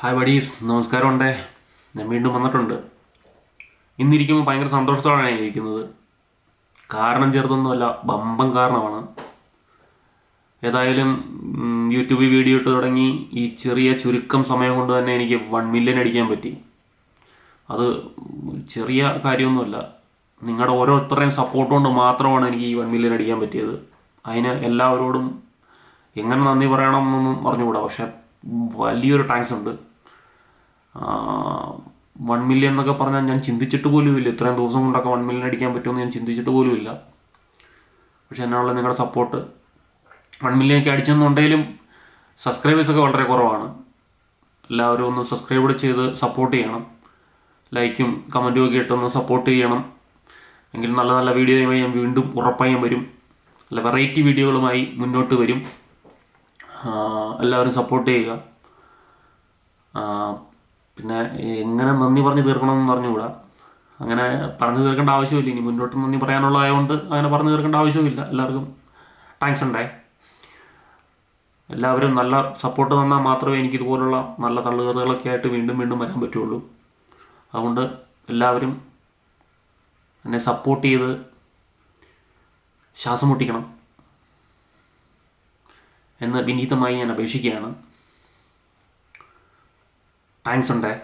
Hi buddies നമസ്കാരം ഉണ്ടേ ഞാൻ വീണ്ടും വന്നിട്ടുണ്ട്. ഇന്നിരിക്കുമ്പോൾ ഭയങ്കര സന്തോഷത്തോടെയാണ് ഞാൻ ഇരിക്കുന്നത്. കാരണം ചെറുതൊന്നുമല്ല ബമ്പം കാരണമാണ്. ഏതായാലും യൂട്യൂബിൽ വീഡിയോ ഇട്ട് തുടങ്ങി. ഈ ചെറിയ ചുരുക്കം സമയം കൊണ്ട് തന്നെ എനിക്ക് വൺ മില്യൺ അടിക്കാൻ പറ്റി. അത് ചെറിയ കാര്യമൊന്നുമല്ല. നിങ്ങളുടെ ഓരോരുത്തരുടെയും സപ്പോർട്ട് കൊണ്ട് മാത്രമാണ് എനിക്ക് ഈ വൺ മില്യൺ അടിക്കാൻ പറ്റിയത്. അതിന് എല്ലാവരോടും എങ്ങനെ നന്ദി പറയണം എന്നൊന്നും അറിഞ്ഞുകൂടാ പക്ഷെ വലിയൊരു ടാങ്ക്സ് ഉണ്ട്. വൺ മില്യൺ എന്നൊക്കെ പറഞ്ഞാൽ ഞാൻ ചിന്തിച്ചിട്ട് പോലുമില്ല ഇത്രയും ദിവസം കൊണ്ടൊക്കെ വൺ മില്യൺ അടിക്കാൻ പറ്റുമെന്ന് ഞാൻ ചിന്തിച്ചിട്ട് പോലുമില്ല പക്ഷെ എന്നുള്ള നിങ്ങളുടെ സപ്പോർട്ട് വൺ മില്യൺ ഒക്കെ അടിച്ചെന്നുണ്ടെങ്കിലും സബ്സ്ക്രൈബേഴ്സൊക്കെ വളരെ കുറവാണ്. എല്ലാവരും ഒന്ന് സബ്സ്ക്രൈബ് ചെയ്ത് സപ്പോർട്ട് ചെയ്യണം. ലൈക്കും കമന്റും ഒക്കെ ഇട്ടൊന്ന് സപ്പോർട്ട് ചെയ്യണം. എങ്കിൽ നല്ല നല്ല വീഡിയോയുമായി ഞാൻ വീണ്ടും ഉറപ്പായും വരും. നല്ല വെറൈറ്റി വീഡിയോകളുമായി മുന്നോട്ട് വരും. എല്ലാവരും സപ്പോർട്ട് ചെയ്യുക. പിന്നെ എങ്ങനെ നന്ദി പറഞ്ഞ് തീർക്കണമെന്ന് പറഞ്ഞുകൂടാ. അങ്ങനെ പറഞ്ഞു തീർക്കേണ്ട ആവശ്യമില്ല. ഇനി മുന്നോട്ട് നന്ദി പറയാനുള്ളതായതുകൊണ്ട് അങ്ങനെ പറഞ്ഞു തീർക്കേണ്ട ആവശ്യമില്ല എല്ലാവർക്കും താങ്ക്സ് ഉണ്ടേ. എല്ലാവരും നല്ല സപ്പോർട്ട് തന്നാൽ മാത്രമേ എനിക്ക് ഇതുപോലുള്ള നല്ല തള്ളുകഥകളൊക്കെ ആയിട്ട് വീണ്ടും വീണ്ടും വരാൻ പറ്റുള്ളൂ. അതുകൊണ്ട് എല്ലാവരും എന്നെ സപ്പോർട്ട് ചെയ്ത് ശ്വാസം മുട്ടിക്കണം. എന്ന് വിനീതമായി ഞാൻ അപേക്ഷിക്കുകയാണ്. താങ്ക്സ് ഉണ്ടേ.